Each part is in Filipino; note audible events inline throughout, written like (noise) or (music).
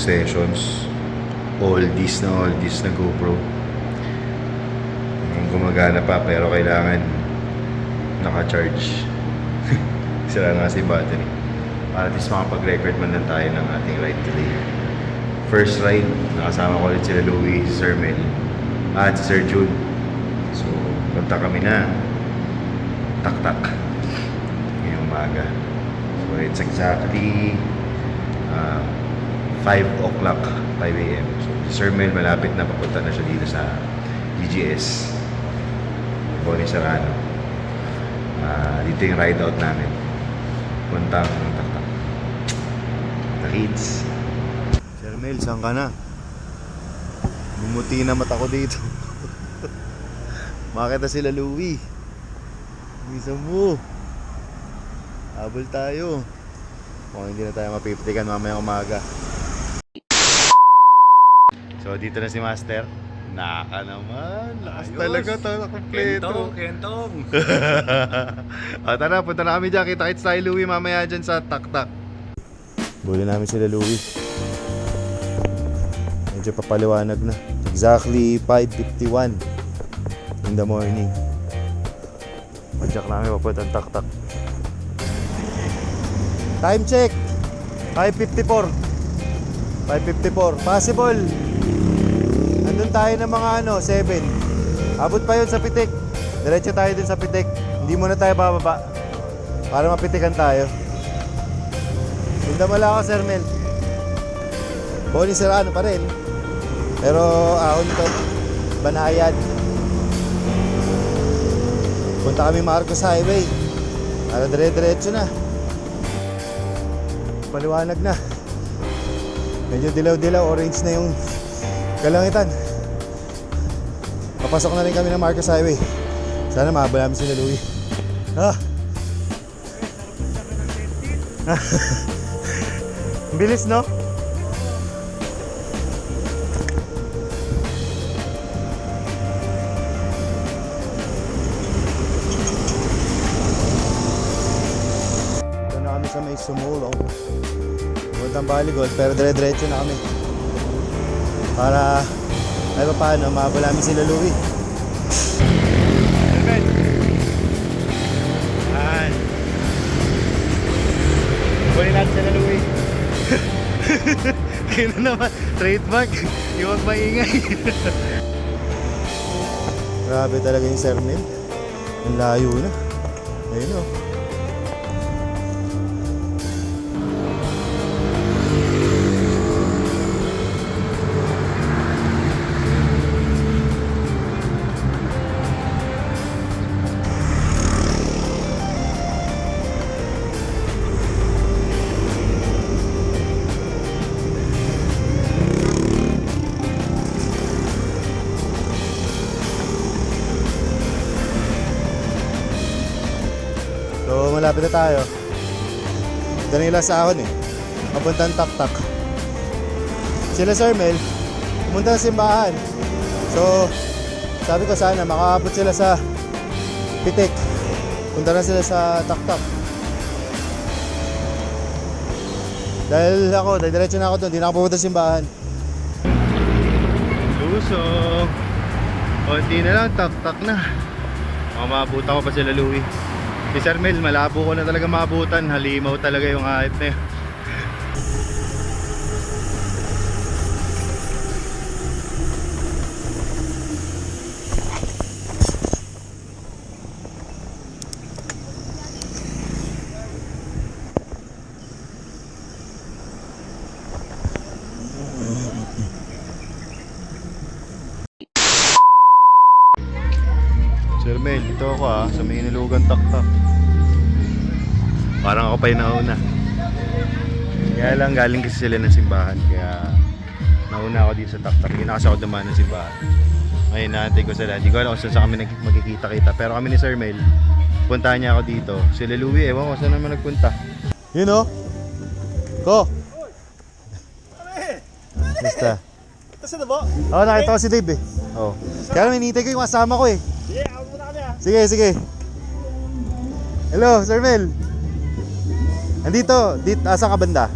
sessions. Oldies na oldies na GoPro. Gumagana pa pero kailangan naka-charge. (laughs) Sira nga si battery. Para at least makapag-record man lang tayo ng ating ride today. First ride, nakasama ko ulit sila Louie, si Sir Mel, at si Sir Jude. So, punta kami na. Tak-tak. Ngayong umaga. So, it's exactly uh, 5 o'clock, 5 a.m. So, si Sir Mel, malapit na papunta na siya dito sa GGS. Bonnie Serrano. Ah, dito yung ride out namin. Puntang tak-tak. Takits. Sir Mel, saan ka na? Bumuti na mata ko dito. (laughs) Makita sila Louie. Bisa mo. Habol tayo. Kung hindi na tayo mapipitikan mamayang umaga. So dito na si Master. Naka naman. Lakas Ayos. talaga to. Kompleto. Kentong, kentong. (laughs) o tara, punta na kami dyan. Kita-kits tayo Louie mamaya dyan sa tak-tak. Buli namin sila Louie. Medyo papaliwanag na. Exactly 5.51 in the morning. Padyak namin papuntang tak-tak. Time check! 5.54 5.54 Possible! Nandun tayo ng mga ano, 7 Abot pa yun sa pitik. Diretso tayo dun sa pitik. Hindi muna tayo bababa. Para mapitikan tayo. Sundamala ako Sir Mel. Boni Serrano pa rin. Pero ahon to? Banayad. Punta kami Marcos Highway. Para dire-diretso na. Paliwanag na. Medyo dilaw-dilaw Orange na yung kalangitan Papasok na rin kami ng Marcos Highway. Sana mahabol namin sila Louie. Ah. (laughs) Bilis no? Sa may sumulong Puntang Baligold pero dire-diretso na kami. Para ay pa paano? Mahabol namin sila Louie. Helmet. Yan Kunin natin sila Louie. (laughs) Kaya na naman. Trademark. Huwag maingay. Grabe talaga yung Sermil Ang layo na. Ayun o So na tayo. Doon nila sa ahon eh. Papuntang tak-tak. Sila Sir Mel Pumunta sa simbahan. So Sabi ko sana makaabot sila sa Pitik. Punta na sila sa tak-tak. Dahil ako, dahil diretso na ako doon, di na ako pupunta sa simbahan. Lusong Konti na lang, tak-tak na. Mamabutan ko pa sila Louie Si Sir Mel, malabo ko na talaga maabutan. Halimaw talaga yung ahit na yun. Ako ah, sa may inilugan taktak. Parang ako pa yung nauna. Kaya lang galing kasi sila ng simbahan, kaya nauna ako dito sa taktak. Hindi na kasi ako dumaan ng simbahan. Ngayon natin ko sila. Hindi ko alam kung saan sa kami magkikita-kita. Pero kami ni Sir Mel, puntahan niya ako dito. Sila Louie, ewan ko saan naman nagpunta. Yun oh. Ko. Basta. Kasi na ba? Oo, oh, nakita ko si Dave eh. Oo. Oh. Kaya naman hinihintay ko yung kasama ko eh. Sige. Sige. Hello, Sir Mel. Andito, dit asa ka banda?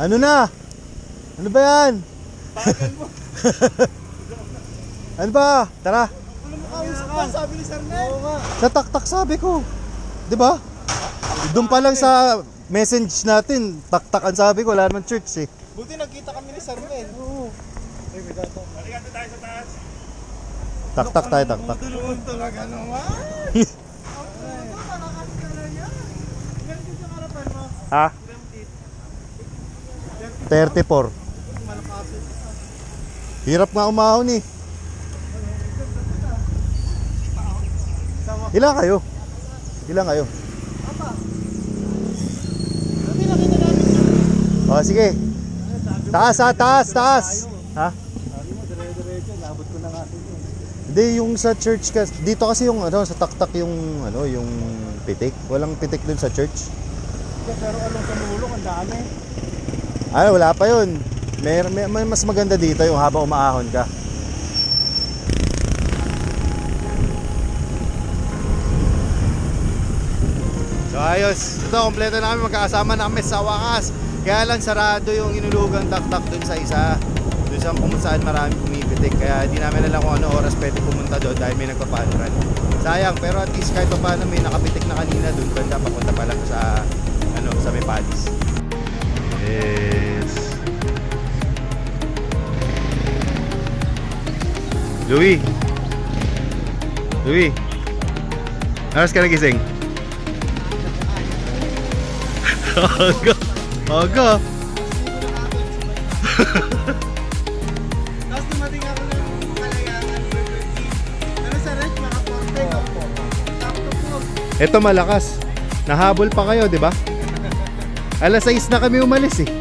Ano na? Ano ba yan? (laughs) ano ba? Tara. Ayos ka, sabi ni Sir Nel. Oo nga. Nataktak sabi ko. 'Di ba? Doon pa lang sa message natin, taktakan sabi ko, wala naman church eh. Buti nagkita kami ni Sir Nel. Oo. Ay, may gato. Aligato tayo sa taas. Taktak tayo, taktak. Tulungan talaga naman. Ha? 34. Hirap nga umahon eh. Ilan kayo? Ilan kayo? Oh, sige. Taas ha, taas, taas. Ha? Sabi mo, dire-diretso. Nabot ko na nga sila. Hindi yung sa church kasi dito kasi yung ano sa taktak yung ano yung pitik. Walang pitik dun sa church. Pero anong tumulong, ang dami. Ah, wala pa yun. May, may, may mas maganda dito yung habang umaahon ka. So ayos. Ito, kompleto na kami. Magkakasama na kami sa wakas. Kaya lang sarado yung inulugang taktak dun sa isa. Dun sa kung saan marami pumipitik. Kaya di namin alam kung ano oras pwede pumunta doon dahil may nagpapanuran. Sayang, pero at least kahit pa paano may nakapitik na kanina dun. Banda papunta pa lang sa, ano, sa may padis. Yes. Louis. Louis. Aras ka nagising? (laughs) Aga. (laughs) Aga. Ito malakas. Nahabol pa kayo, di ba? Alas 6 na kami umalis eh.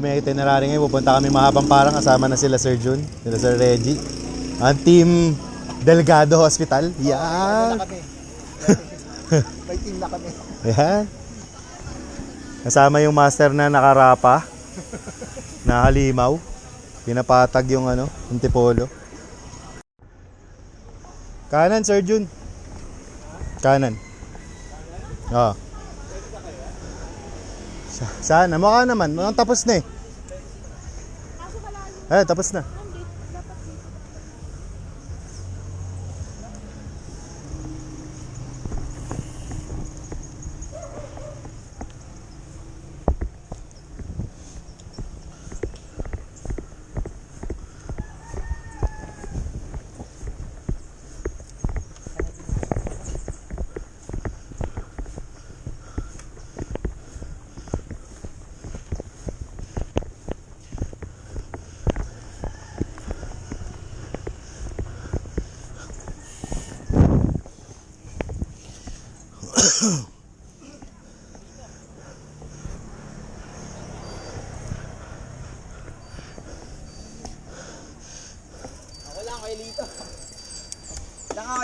Kami itinerary ngayon, pupunta kami mahabang parang kasama na sila Sir Jun, sila Sir Reggie. Ang team Delgado Hospital. Yan. kami. (laughs) May team na kami. Yan. Kasama yung master na nakarapa. Nakalimaw. Pinapatag yung ano, yung tipolo. Kanan, Sir Jun. Kanan. Oo. Sa- Sana, mukha naman. Mukhang tapos na eh. Eh, tapos na.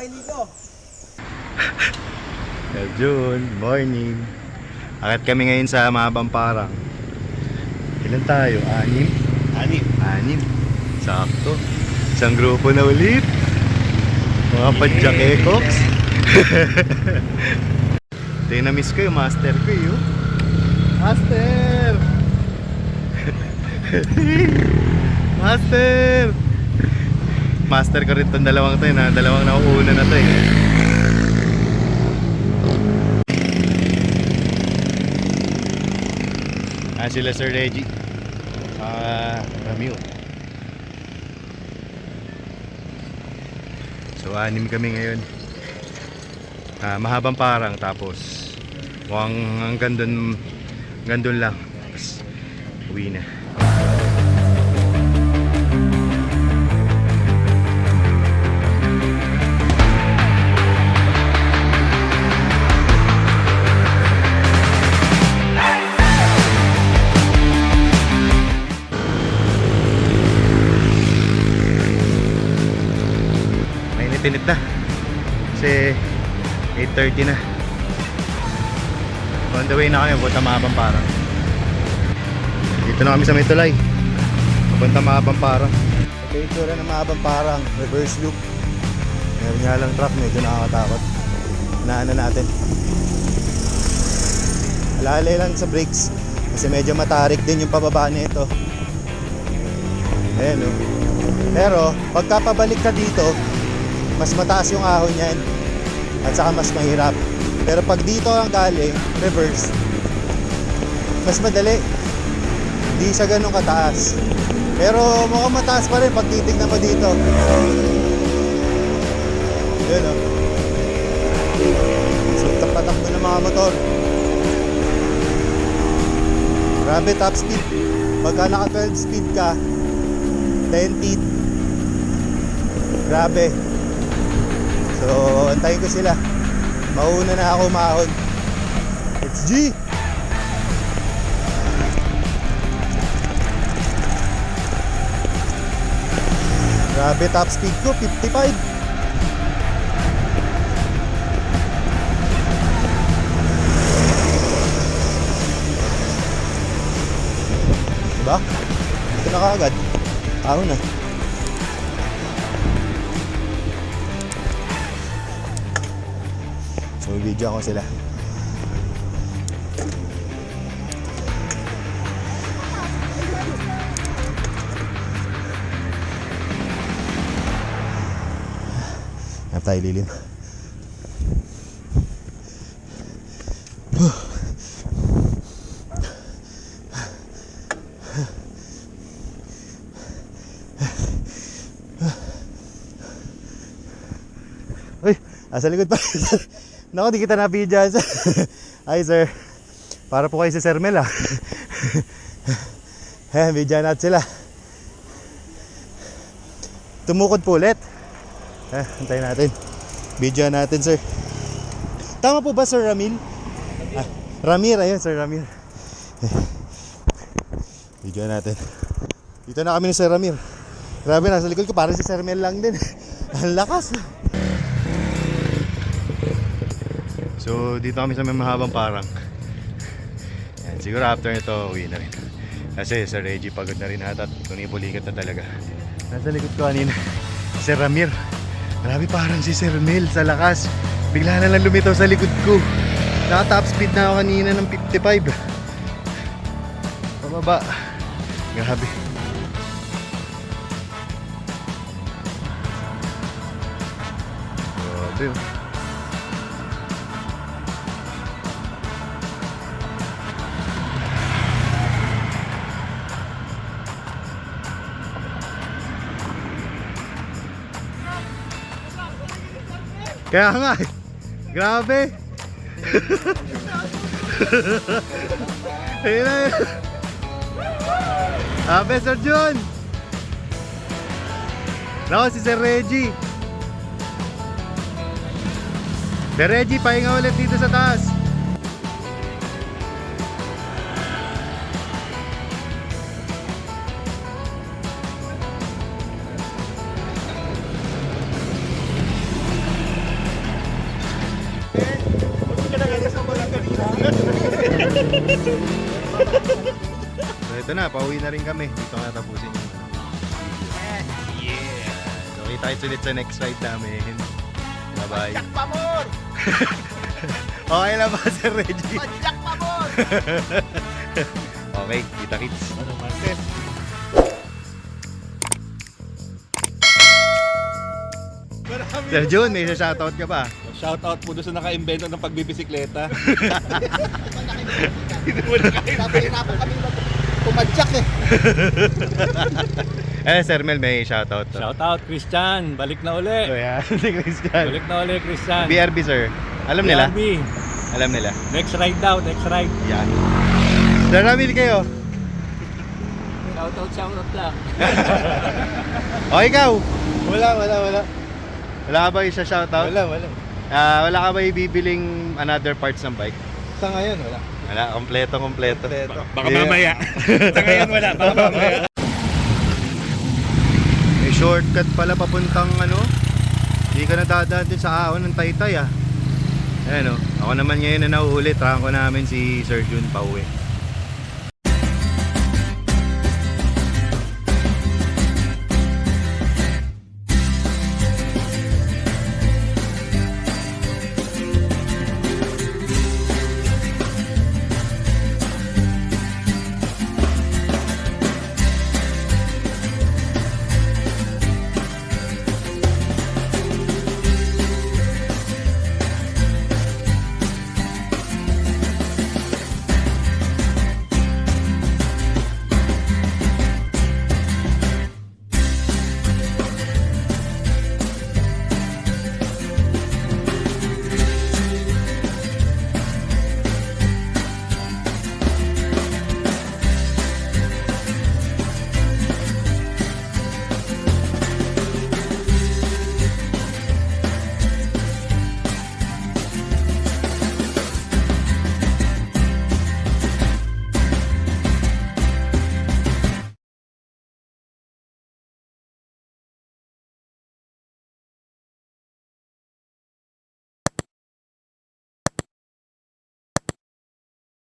Lang ako kay Lito. Sir Jun, morning. Akit kami ngayon sa Mahabang Parang. Ilan tayo? Anim? Anim. Anim. Sakto. Isang grupo na ulit. Mga padyak ekoks. (laughs) Ito yung na-miss ko yung master ko yun. Master! (laughs) master! Master ko rin itong dalawang to eh, na dalawang nauuna na to eh. Ah, sila Sir Reggie. Ah, Ramil. So, anim kami ngayon. Ah, mahabang parang tapos mukhang hanggang dun, hanggang dun lang. Tapos uwi na. Mainit-init na. Kasi 8.30 na. On the way na kami, punta Mahabang Parang. Dito na kami sa may tulay. Punta Parang. Ito yung itsura ng mahabang parang reverse loop. Meron nga lang truck, medyo nakakatakot. Inaano natin. Alalay lang sa brakes. Kasi medyo matarik din yung pababa nito. Ayan o. Pero, pagka pabalik ka dito, mas mataas yung ahon niyan. At saka mas mahirap. Pero pag dito ang galing, reverse, mas madali. Hindi siya ganun kataas. Pero mukhang mataas pa rin pag titignan mo dito. Yun o. So, tapatakbo ng mga motor. Grabe top speed. Pagka naka 12 speed ka, 10 feet. Grabe. So, antayin ko sila. Mauna na ako mahon. It's G! Grabe top speed ko, 55. Diba? Ito na kaagad. Ako na. So, video ko sila. Hanap tayo lilim. Uy, asa likod pa. (laughs) Naku, di kita napidyan. (laughs) Hi, sir. Para po kayo si Sir Mel, ah. (laughs) Eh, bidyan natin sila. Tumukod po ulit. Eh, antayin natin. Video natin, sir. Tama po ba, Sir Ramil? Ah, Ramir, ayun, Sir Ramir. (laughs) Video natin. Dito na kami ni Sir Ramir. Grabe, nasa likod ko parang si Sir Mel lang din. Ang lakas. So, dito kami sa may mahabang parang. Yan, siguro after nito, uwi na rin. Kasi Sir Reggie pagod na rin ata at tunibulikat na talaga. Nasa likod ko kanina, (laughs) si Ramir. Grabe parang si Sir Mel sa lakas. Bigla na lang lumitaw sa likod ko. Naka top speed na ako kanina ng 55. Pababa. Grabe. Grabe. oh. Kaya nga eh. Grabe. Ayun na yun. Grabe, Sir John. Nako, si Sir Reggie. Sir Reggie, pahinga ulit dito sa taas. Na, pauwi na rin kami. Dito nga tapusin yung video. Yeah! So kita kita ulit sa next ride namin. Bye-bye. Jack Pamor! (laughs) Okay lang ba, Sir Reggie? Jack Pamor! (laughs) Okay, kita kits. Sir Jun, may shoutout ka pa. Shoutout po doon sa naka-invento ng pagbibisikleta. Napahirapan (laughs) kami mag- pumadyak eh. (laughs) Eh, Sir Mel, may shoutout. to. Shoutout Christian, balik na uli. So, yan, si Christian. Balik na uli Christian. BRB, sir. Alam nila? Grabe. Alam nila. Next ride daw, next ride. Yan. Daramil kayo. Shoutout, shoutout lang. (laughs) O ikaw? Wala, wala, wala. Wala ka ba isa shoutout? Wala, wala. Ah, wala ka ba ibibiling another parts ng bike? Sa ngayon, wala. Wala, kompleto, kompleto. Baka Yeah. mamaya. (laughs) Sa ngayon wala, baka mamaya. May shortcut pala papuntang ano. Hindi ka nadadaan din sa ahon ng Taytay ah. Ayan o. Ako naman ngayon na nahuhuli. Trangko namin si Sir Jun pauwi.